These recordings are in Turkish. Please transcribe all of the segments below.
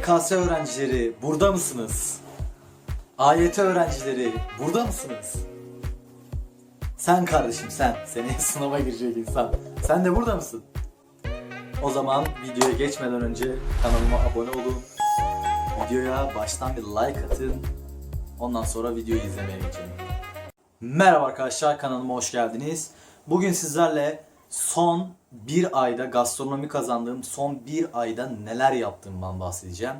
YKS öğrencileri burada mısınız? AYT öğrencileri burada mısınız? Sen kardeşim sen. Seneye sınava girecek insan. Sen de burada mısın? O zaman videoya geçmeden önce kanalıma abone olun. Videoya baştan bir like atın. Ondan sonra videoyu izlemeye geçelim. Merhaba arkadaşlar kanalıma hoş geldiniz. Bugün sizlerle son bir ayda gastronomi kazandığım son bir ayda neler yaptığımdan bahsedeceğim.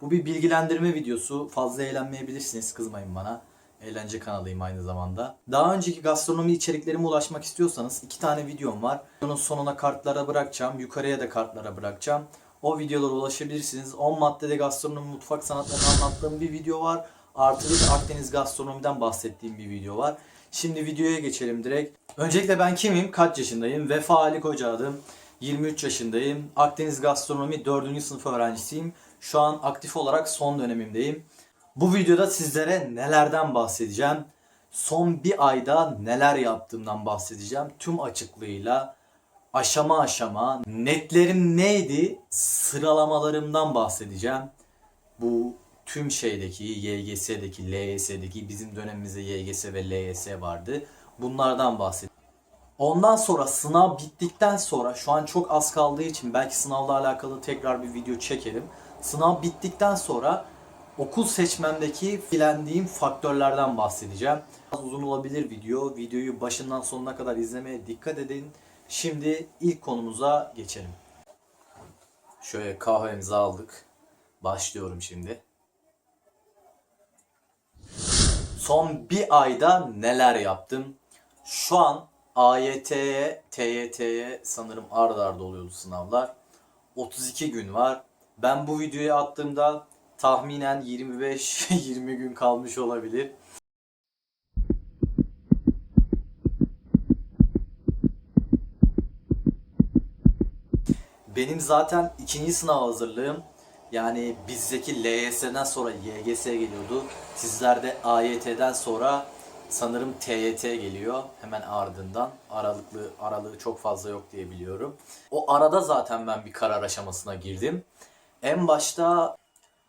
Bu bir bilgilendirme videosu. Fazla eğlenmeyebilirsiniz. Kızmayın bana. Eğlence kanalıyım aynı zamanda. Daha önceki gastronomi içeriklerime ulaşmak istiyorsanız iki tane videom var. Videonun sonuna kartlara bırakacağım. Yukarıya da kartlara bırakacağım. O videolara ulaşabilirsiniz. 10 maddede gastronomi mutfak sanatlarını anlattığım bir video var. Artı bir de Akdeniz gastronomiden bahsettiğim bir video var. Şimdi videoya geçelim direkt. Öncelikle ben kimim? Kaç yaşındayım? Vefa Ali Koca adım. 23 yaşındayım. Akdeniz Gastronomi 4. sınıf öğrencisiyim. Şu an aktif olarak son dönemimdeyim. Bu videoda sizlere nelerden bahsedeceğim? Son bir ayda neler yaptığımdan bahsedeceğim. Tüm açıklığıyla aşama aşama netlerim neydi sıralamalarımdan bahsedeceğim. Bu tüm şeydeki YGS'deki, LYS'deki bizim dönemimizde YGS ve LYS vardı. Bunlardan bahsedeceğim. Ondan sonra sınav bittikten sonra şu an çok az kaldığı için belki sınavla alakalı tekrar bir video çekerim. Sınav bittikten sonra okul seçmemdeki filendiğim faktörlerden bahsedeceğim. Az uzun olabilir video. Videoyu başından sonuna kadar izlemeye dikkat edin. Şimdi ilk konumuza geçelim. Şöyle kahvemizi aldık. Başlıyorum şimdi. Son bir ayda neler yaptım? Şu an AYT'ye, TYT'ye sanırım ard arda oluyordu sınavlar. 32 gün var. Ben bu videoyu attığımda tahminen 25-20 gün kalmış olabilir. Benim zaten ikinci sınav hazırlığım yani bizdeki LYS'den sonra YGS geliyordu. Sizlerde AYT'den sonra sanırım TYT geliyor hemen ardından. Aralıklı aralığı çok fazla yok diye biliyorum. O arada zaten ben bir karar aşamasına girdim. En başta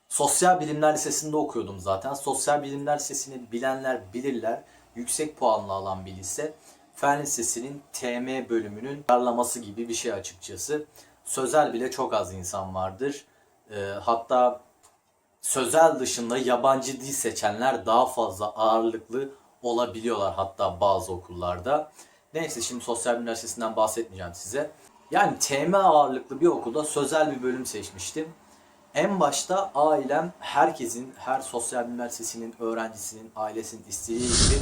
Sosyal Bilimler Lisesi'nde okuyordum zaten. Sosyal Bilimler Lisesi'ni bilenler bilirler. Yüksek puanlı alan bir lise. Fen Lisesi'nin TM bölümünün yarlaması gibi bir şey açıkçası. Sözel bile çok az insan vardır. Ee, hatta sözel dışında yabancı dil seçenler daha fazla ağırlıklı olabiliyorlar hatta bazı okullarda. Neyse şimdi Sosyal Bilimler Lisesi'nden bahsetmeyeceğim size. Yani TM ağırlıklı bir okulda sözel bir bölüm seçmiştim. En başta ailem herkesin, her sosyal bilimler lisesinin öğrencisinin, ailesinin istediği gibi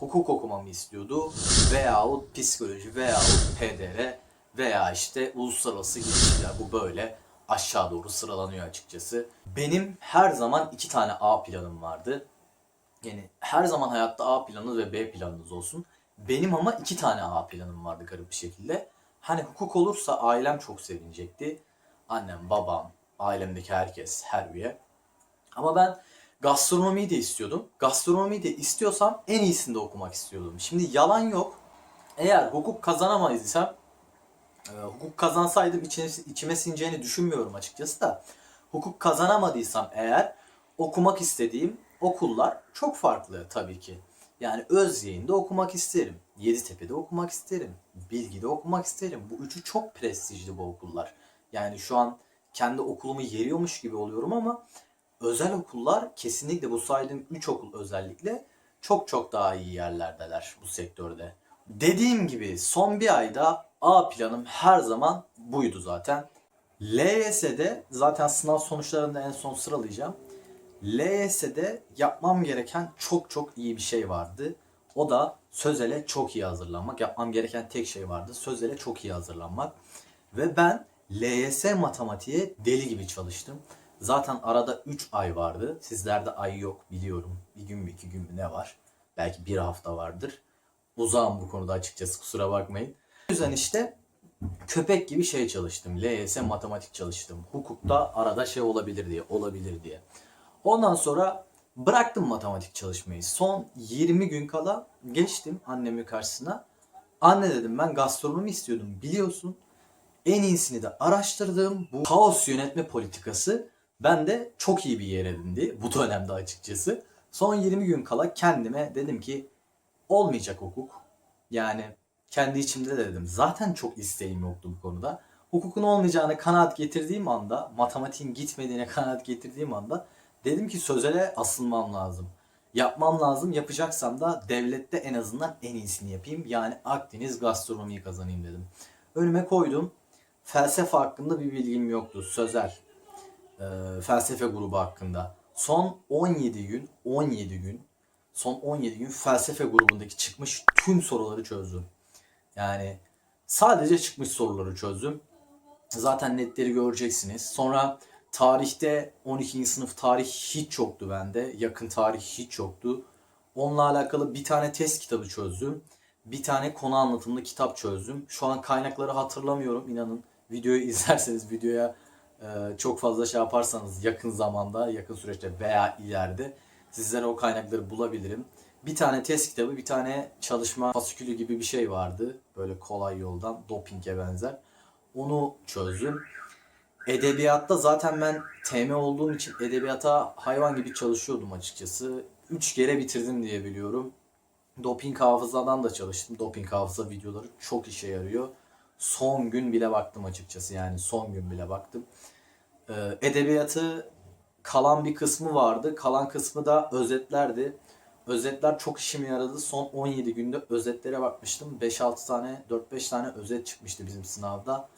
hukuk okumamı istiyordu. Veyahut psikoloji veyahut PDR veya işte uluslararası ilişkiler bu böyle aşağı doğru sıralanıyor açıkçası. Benim her zaman iki tane A planım vardı. Yani her zaman hayatta A planınız ve B planınız olsun. Benim ama iki tane A planım vardı garip bir şekilde. Hani hukuk olursa ailem çok sevinecekti. Annem, babam, ailemdeki herkes, her üye. Ama ben gastronomiyi de istiyordum. Gastronomiyi de istiyorsam en iyisinde okumak istiyordum. Şimdi yalan yok. Eğer hukuk kazanamaysam, e, hukuk kazansaydım içine, içime sineceğini düşünmüyorum açıkçası da. Hukuk kazanamadıysam eğer okumak istediğim okullar çok farklı tabii ki. Yani Özyeğin'de okumak isterim. Yeditepe'de okumak isterim. Bilgi'de okumak isterim. Bu üçü çok prestijli bu okullar. Yani şu an kendi okulumu yeriyormuş gibi oluyorum ama özel okullar kesinlikle bu saydığım 3 okul özellikle çok çok daha iyi yerlerdeler bu sektörde. Dediğim gibi son bir ayda A planım her zaman buydu zaten. LYS'de zaten sınav sonuçlarında en son sıralayacağım. LYS'de yapmam gereken çok çok iyi bir şey vardı. O da sözele çok iyi hazırlanmak. Yapmam gereken tek şey vardı. Sözele çok iyi hazırlanmak. Ve ben LYS matematiğe deli gibi çalıştım. Zaten arada 3 ay vardı. Sizlerde ay yok biliyorum. Bir gün mü iki gün mü ne var? Belki bir hafta vardır. Uzağım bu konuda açıkçası kusura bakmayın. Yüzden işte köpek gibi şey çalıştım. LYS matematik çalıştım. Hukukta arada şey olabilir diye, olabilir diye. Ondan sonra bıraktım matematik çalışmayı. Son 20 gün kala geçtim annemin karşısına. Anne dedim ben gastronomi istiyordum biliyorsun. En iyisini de araştırdığım bu kaos yönetme politikası Ben de çok iyi bir yer edindi bu dönemde açıkçası. Son 20 gün kala kendime dedim ki olmayacak hukuk. Yani kendi içimde de dedim. Zaten çok isteğim yoktu bu konuda. Hukukun olmayacağını kanaat getirdiğim anda, matematiğin gitmediğine kanaat getirdiğim anda dedim ki sözele asılmam lazım. Yapmam lazım. Yapacaksam da devlette en azından en iyisini yapayım. Yani Akdeniz gastronomiyi kazanayım dedim. Önüme koydum. Felsefe hakkında bir bilgim yoktu. Sözel. Ee, felsefe grubu hakkında. Son 17 gün, 17 gün, son 17 gün felsefe grubundaki çıkmış tüm soruları çözdüm. Yani sadece çıkmış soruları çözdüm. Zaten netleri göreceksiniz. Sonra tarihte 12. sınıf tarih hiç yoktu bende. Yakın tarih hiç yoktu. Onunla alakalı bir tane test kitabı çözdüm. Bir tane konu anlatımlı kitap çözdüm. Şu an kaynakları hatırlamıyorum inanın. Videoyu izlerseniz videoya e, çok fazla şey yaparsanız yakın zamanda, yakın süreçte veya ileride sizlere o kaynakları bulabilirim. Bir tane test kitabı, bir tane çalışma fasikülü gibi bir şey vardı. Böyle kolay yoldan, dopinge benzer. Onu çözdüm. Edebiyatta zaten ben TM olduğum için edebiyata hayvan gibi çalışıyordum açıkçası. Üç kere bitirdim diye biliyorum. Doping hafızadan da çalıştım. Doping hafıza videoları çok işe yarıyor. Son gün bile baktım açıkçası yani son gün bile baktım. Ee, edebiyatı kalan bir kısmı vardı. Kalan kısmı da özetlerdi. Özetler çok işime yaradı. Son 17 günde özetlere bakmıştım. 5-6 tane, 4-5 tane özet çıkmıştı bizim sınavda.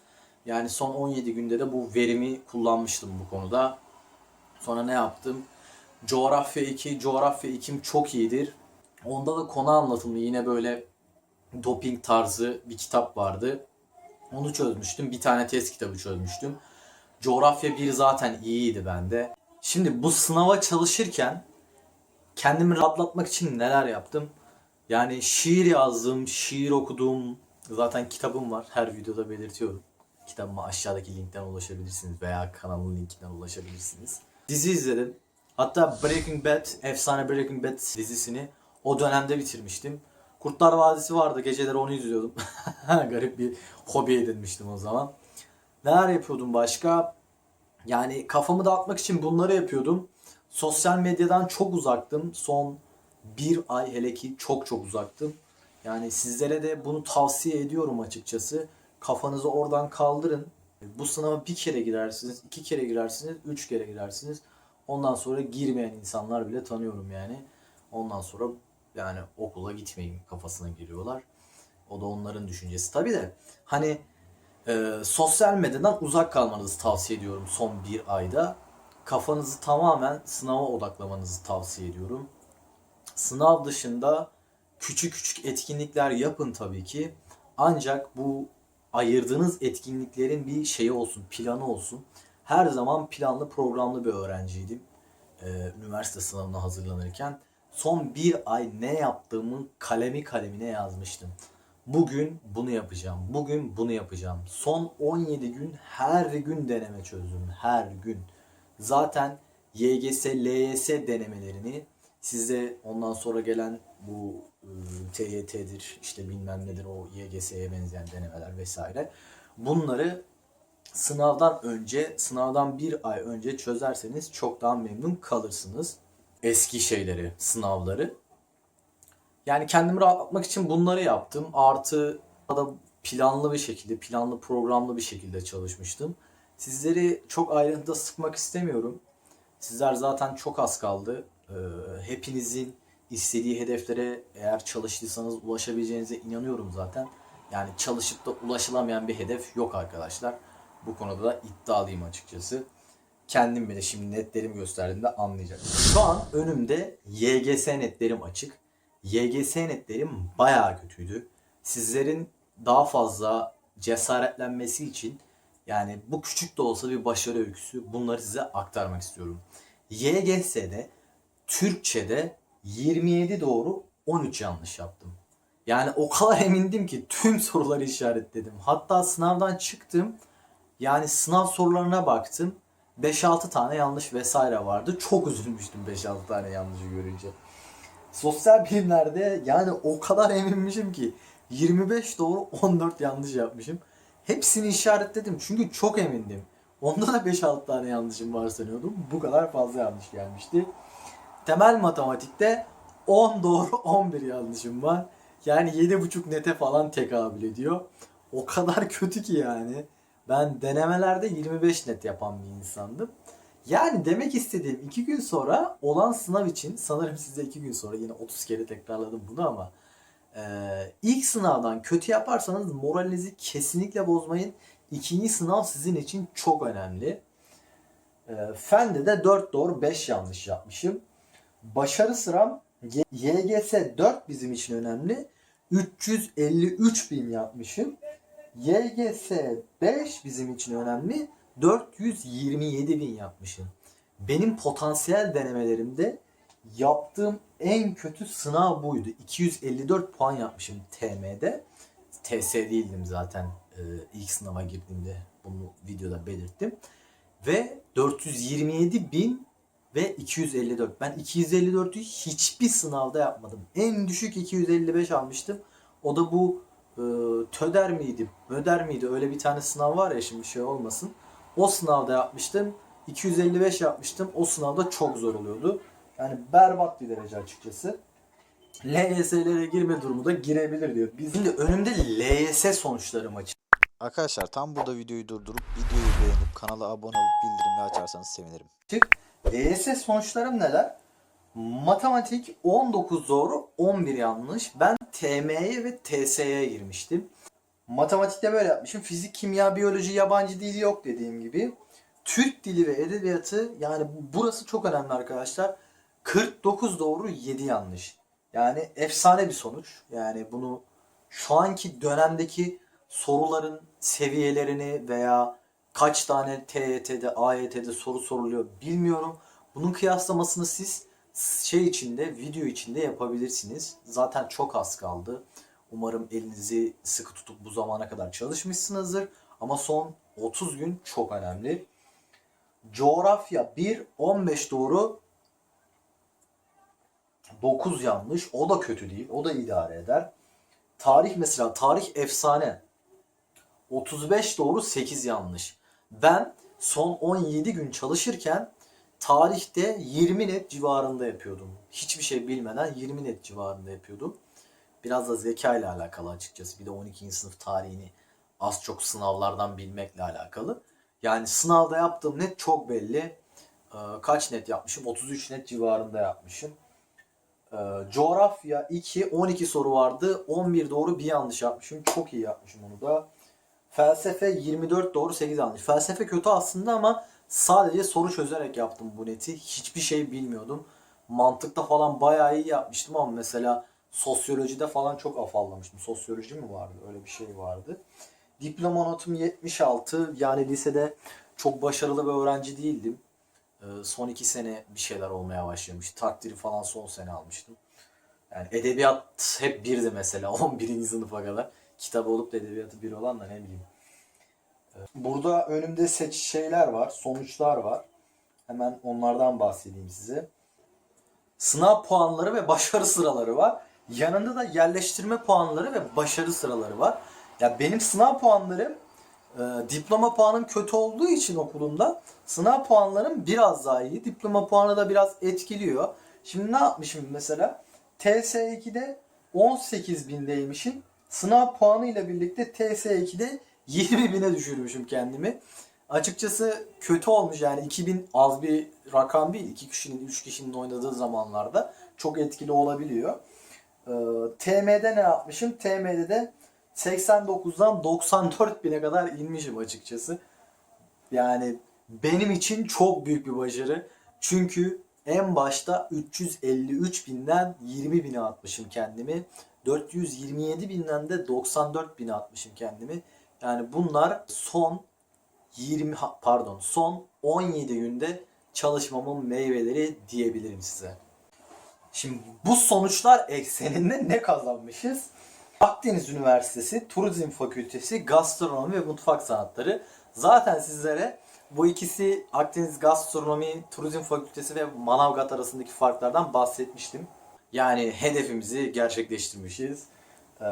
Yani son 17 günde de bu verimi kullanmıştım bu konuda. Sonra ne yaptım? Coğrafya 2, coğrafya 2'm çok iyidir. Onda da konu anlatımlı yine böyle doping tarzı bir kitap vardı. Onu çözmüştüm. Bir tane test kitabı çözmüştüm. Coğrafya 1 zaten iyiydi bende. Şimdi bu sınava çalışırken kendimi rahatlatmak için neler yaptım? Yani şiir yazdım, şiir okudum. Zaten kitabım var. Her videoda belirtiyorum. Kitabıma aşağıdaki linkten ulaşabilirsiniz veya kanalın linkinden ulaşabilirsiniz. Dizi izledim. Hatta Breaking Bad, efsane Breaking Bad dizisini o dönemde bitirmiştim. Kurtlar Vadisi vardı. Geceleri onu izliyordum. Garip bir hobi edinmiştim o zaman. Neler yapıyordum başka? Yani kafamı dağıtmak için bunları yapıyordum. Sosyal medyadan çok uzaktım. Son bir ay hele ki çok çok uzaktım. Yani sizlere de bunu tavsiye ediyorum açıkçası. Kafanızı oradan kaldırın. Bu sınava bir kere girersiniz, iki kere girersiniz, üç kere girersiniz. Ondan sonra girmeyen insanlar bile tanıyorum yani. Ondan sonra yani okula gitmeyin kafasına giriyorlar. O da onların düşüncesi. Tabii de hani e, sosyal medyadan uzak kalmanızı tavsiye ediyorum son bir ayda. Kafanızı tamamen sınava odaklamanızı tavsiye ediyorum. Sınav dışında küçük küçük etkinlikler yapın tabii ki. Ancak bu ayırdığınız etkinliklerin bir şeyi olsun, planı olsun. Her zaman planlı programlı bir öğrenciydim. Ee, üniversite sınavına hazırlanırken. Son bir ay ne yaptığımı kalemi kalemine yazmıştım. Bugün bunu yapacağım. Bugün bunu yapacağım. Son 17 gün her gün deneme çözdüm. Her gün. Zaten YGS, LYS denemelerini size ondan sonra gelen bu e, TYT'dir işte bilmem nedir o YGS'ye benzeyen denemeler vesaire. Bunları sınavdan önce, sınavdan bir ay önce çözerseniz çok daha memnun kalırsınız. Eski şeyleri, sınavları. Yani kendimi rahatlatmak için bunları yaptım. Artı da planlı bir şekilde, planlı programlı bir şekilde çalışmıştım. Sizleri çok ayrıntıda sıkmak istemiyorum. Sizler zaten çok az kaldı. Ee, hepinizin istediği hedeflere eğer çalıştıysanız ulaşabileceğinize inanıyorum zaten. Yani çalışıp da ulaşılamayan bir hedef yok arkadaşlar. Bu konuda da iddialıyım açıkçası. Kendim bile şimdi netlerimi gösterdiğimde anlayacaksınız. Şu an önümde YGS netlerim açık. YGS netlerim bayağı kötüydü. Sizlerin daha fazla cesaretlenmesi için yani bu küçük de olsa bir başarı öyküsü bunları size aktarmak istiyorum. YGS'de Türkçe'de 27 doğru 13 yanlış yaptım. Yani o kadar emindim ki tüm soruları işaretledim. Hatta sınavdan çıktım. Yani sınav sorularına baktım. 5-6 tane yanlış vesaire vardı. Çok üzülmüştüm 5-6 tane yanlışı görünce. Sosyal bilimlerde yani o kadar eminmişim ki 25 doğru 14 yanlış yapmışım. Hepsini işaretledim çünkü çok emindim. Onda da 5-6 tane yanlışım var sanıyordum. Bu kadar fazla yanlış gelmişti. Temel matematikte 10 doğru 11 yanlışım var. Yani 7,5 nete falan tekabül ediyor. O kadar kötü ki yani. Ben denemelerde 25 net yapan bir insandım. Yani demek istediğim 2 gün sonra olan sınav için sanırım size 2 gün sonra yine 30 kere tekrarladım bunu ama e, ilk sınavdan kötü yaparsanız moralinizi kesinlikle bozmayın. İkinci sınav sizin için çok önemli. E, Fende de 4 doğru 5 yanlış yapmışım. Başarı sıram YGS 4 bizim için önemli. 353 bin yapmışım. YGS 5 bizim için önemli. 427 bin yapmışım. Benim potansiyel denemelerimde yaptığım en kötü sınav buydu. 254 puan yapmışım TM'de. TS değildim zaten e, ilk sınava girdiğimde bunu videoda belirttim. Ve 427 bin ve 254. Ben 254'ü hiçbir sınavda yapmadım. En düşük 255 almıştım. O da bu e, TÖDER miydi, MÖDER miydi? Öyle bir tane sınav var ya şimdi şey olmasın. O sınavda yapmıştım. 255 yapmıştım. O sınavda çok zor oluyordu. Yani berbat bir derece açıkçası. LYS'lere girme durumu da girebilir diyor. Bizim de önümde LYS sonuçlarım açık. Arkadaşlar tam burada videoyu durdurup videoyu beğenip kanala abone olup bildirimleri açarsanız sevinirim. LYS sonuçlarım neler? Matematik 19 doğru 11 yanlış. Ben TM'ye ve TS'ye girmiştim. Matematikte böyle yapmışım. Fizik, kimya, biyoloji, yabancı dil yok dediğim gibi. Türk dili ve edebiyatı yani burası çok önemli arkadaşlar. 49 doğru 7 yanlış. Yani efsane bir sonuç. Yani bunu şu anki dönemdeki soruların seviyelerini veya kaç tane TYT'de, AYT'de soru soruluyor bilmiyorum. Bunun kıyaslamasını siz şey içinde, video içinde yapabilirsiniz. Zaten çok az kaldı. Umarım elinizi sıkı tutup bu zamana kadar çalışmışsınızdır. Ama son 30 gün çok önemli. Coğrafya 1, 15 doğru 9 yanlış. O da kötü değil. O da idare eder. Tarih mesela. Tarih efsane. 35 doğru 8 yanlış. Ben son 17 gün çalışırken tarihte 20 net civarında yapıyordum. Hiçbir şey bilmeden 20 net civarında yapıyordum. Biraz da zeka ile alakalı açıkçası. Bir de 12. sınıf tarihini az çok sınavlardan bilmekle alakalı. Yani sınavda yaptığım net çok belli. Ee, kaç net yapmışım? 33 net civarında yapmışım. Ee, coğrafya 2, 12 soru vardı. 11 doğru bir yanlış yapmışım. Çok iyi yapmışım onu da. Felsefe 24 doğru 8 yanlış. Felsefe kötü aslında ama sadece soru çözerek yaptım bu neti. Hiçbir şey bilmiyordum. Mantıkta falan bayağı iyi yapmıştım ama mesela sosyolojide falan çok afallamıştım. Sosyoloji mi vardı? Öyle bir şey vardı. Diploma notum 76. Yani lisede çok başarılı bir öğrenci değildim. Ee, Son iki sene bir şeyler olmaya başlamış. Takdiri falan son sene almıştım. Yani edebiyat hep birdi mesela 11. sınıfa kadar. Kitap olup da edebiyatı bir olan da ne bileyim. Ee, Burada önümde seç şeyler var, sonuçlar var. Hemen onlardan bahsedeyim size. Sınav puanları ve başarı sıraları var. Yanında da yerleştirme puanları ve başarı sıraları var. Ya benim sınav puanlarım e, diploma puanım kötü olduğu için okulumda sınav puanlarım biraz daha iyi. Diploma puanı da biraz etkiliyor. Şimdi ne yapmışım mesela? TS2'de 18 bindeymişim. Sınav puanı ile birlikte TS2'de 20 bine düşürmüşüm kendimi. Açıkçası kötü olmuş yani 2000 az bir rakam değil. 2 kişinin 3 kişinin oynadığı zamanlarda çok etkili olabiliyor. Ee, TM'de ne yapmışım? TM'de de 89'dan 94 bine kadar inmişim açıkçası. Yani benim için çok büyük bir başarı. Çünkü en başta 353 binden 20 bine atmışım kendimi. 427 binden de 94 bine atmışım kendimi. Yani bunlar son 20 ha- pardon son 17 günde çalışmamın meyveleri diyebilirim size. Şimdi bu sonuçlar ekseninde ne kazanmışız? Akdeniz Üniversitesi Turizm Fakültesi Gastronomi ve Mutfak Sanatları. Zaten sizlere bu ikisi Akdeniz Gastronomi Turizm Fakültesi ve Manavgat arasındaki farklardan bahsetmiştim. Yani hedefimizi gerçekleştirmişiz. Ee,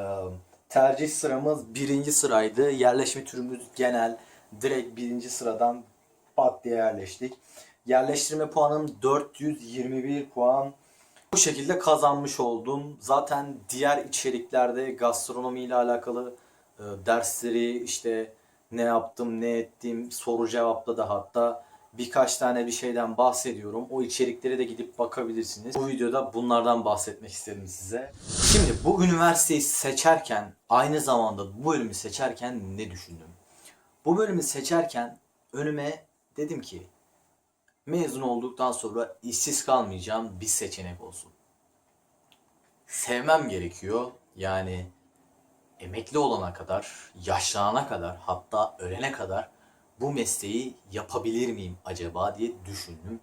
tercih sıramız birinci sıraydı. Yerleşme türümüz genel. Direkt birinci sıradan pat diye yerleştik. Yerleştirme puanım 421 puan. Bu şekilde kazanmış oldum. Zaten diğer içeriklerde gastronomi ile alakalı e, dersleri işte ne yaptım, ne ettim, soru cevapla da hatta birkaç tane bir şeyden bahsediyorum. O içeriklere de gidip bakabilirsiniz. Bu videoda bunlardan bahsetmek istedim size. Şimdi bu üniversiteyi seçerken aynı zamanda bu bölümü seçerken ne düşündüm? Bu bölümü seçerken önüme dedim ki mezun olduktan sonra işsiz kalmayacağım bir seçenek olsun. Sevmem gerekiyor. Yani emekli olana kadar, yaşlanana kadar, hatta ölene kadar bu mesleği yapabilir miyim acaba diye düşündüm.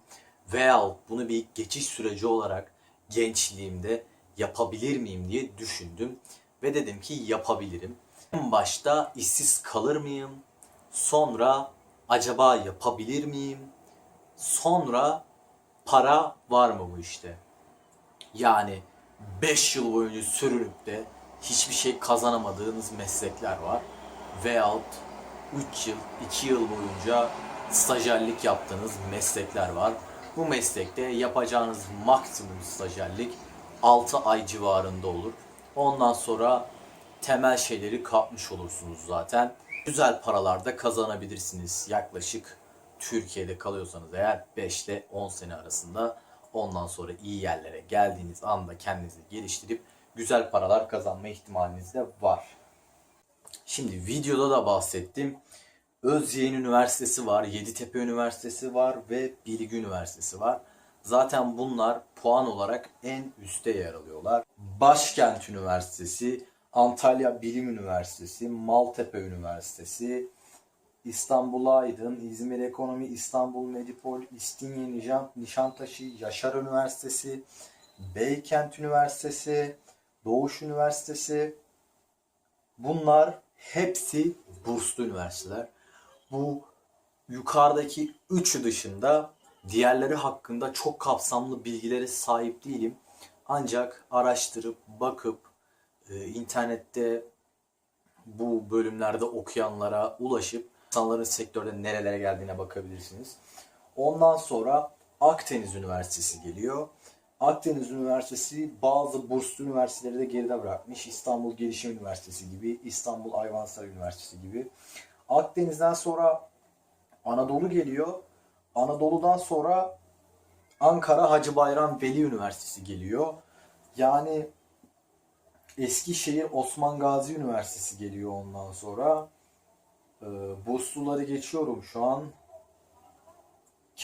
Veyahut bunu bir geçiş süreci olarak gençliğimde yapabilir miyim diye düşündüm. Ve dedim ki yapabilirim. En başta işsiz kalır mıyım? Sonra acaba yapabilir miyim? Sonra para var mı bu işte? Yani 5 yıl boyunca sürünüp de hiçbir şey kazanamadığınız meslekler var. Veyahut 3 yıl, 2 yıl boyunca stajyerlik yaptığınız meslekler var. Bu meslekte yapacağınız maksimum stajyerlik 6 ay civarında olur. Ondan sonra temel şeyleri kapmış olursunuz zaten. Güzel paralar da kazanabilirsiniz. Yaklaşık Türkiye'de kalıyorsanız eğer 5 ile 10 sene arasında ondan sonra iyi yerlere geldiğiniz anda kendinizi geliştirip güzel paralar kazanma ihtimaliniz de var. Şimdi videoda da bahsettim. Özyeğin Üniversitesi var, Yeditepe Üniversitesi var ve Bilgi Üniversitesi var. Zaten bunlar puan olarak en üste yer alıyorlar. Başkent Üniversitesi, Antalya Bilim Üniversitesi, Maltepe Üniversitesi, İstanbul Aydın, İzmir Ekonomi, İstanbul Medipol, İstinye Nişan, Nişantaşı, Yaşar Üniversitesi, Beykent Üniversitesi, Doğuş Üniversitesi. Bunlar hepsi burslu üniversiteler. Bu yukarıdaki üçü dışında diğerleri hakkında çok kapsamlı bilgilere sahip değilim. Ancak araştırıp bakıp e, internette bu bölümlerde okuyanlara ulaşıp insanların sektörde nerelere geldiğine bakabilirsiniz. Ondan sonra Akdeniz Üniversitesi geliyor. Akdeniz Üniversitesi bazı burslu üniversiteleri de geride bırakmış. İstanbul Gelişim Üniversitesi gibi, İstanbul Ayvansaray Üniversitesi gibi. Akdeniz'den sonra Anadolu geliyor. Anadolu'dan sonra Ankara Hacı Bayram Veli Üniversitesi geliyor. Yani Eskişehir Osman Gazi Üniversitesi geliyor ondan sonra. Ee, bursluları geçiyorum şu an.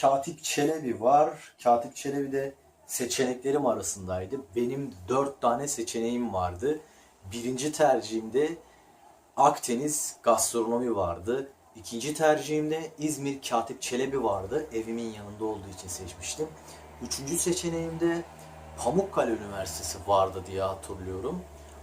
Katip Çelebi var. Katip Çelebi de seçeneklerim arasındaydı. Benim dört tane seçeneğim vardı. Birinci tercihimde Akdeniz gastronomi vardı. İkinci tercihimde İzmir Katip Çelebi vardı. Evimin yanında olduğu için seçmiştim. Üçüncü seçeneğimde Pamukkale Üniversitesi vardı diye hatırlıyorum.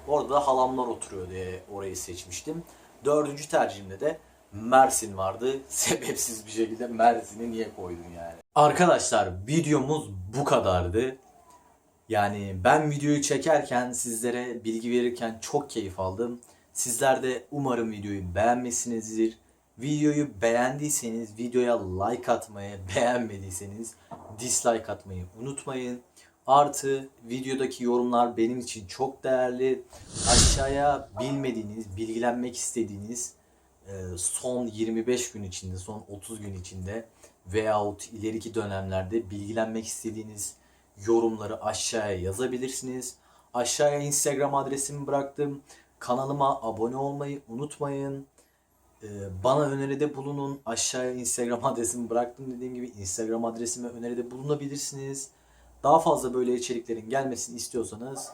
Orada da halamlar oturuyor diye orayı seçmiştim. Dördüncü tercihimde de Mersin vardı. Sebepsiz bir şekilde Mersin'i niye koydum yani. Arkadaşlar videomuz bu kadardı. Yani ben videoyu çekerken sizlere bilgi verirken çok keyif aldım. Sizler de umarım videoyu beğenmişsinizdir. Videoyu beğendiyseniz videoya like atmayı, beğenmediyseniz dislike atmayı unutmayın. Artı videodaki yorumlar benim için çok değerli. Aşağıya bilmediğiniz, bilgilenmek istediğiniz e, son 25 gün içinde, son 30 gün içinde veyahut ileriki dönemlerde bilgilenmek istediğiniz yorumları aşağıya yazabilirsiniz. Aşağıya Instagram adresimi bıraktım. Kanalıma abone olmayı unutmayın. Ee, Bana öneride bulunun. Aşağıya Instagram adresimi bıraktım dediğim gibi Instagram adresime öneride bulunabilirsiniz. Daha fazla böyle içeriklerin gelmesini istiyorsanız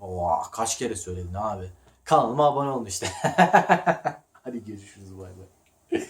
Oha, kaç kere söyledin abi. Kanalıma abone olun işte. Hadi görüşürüz bay bay.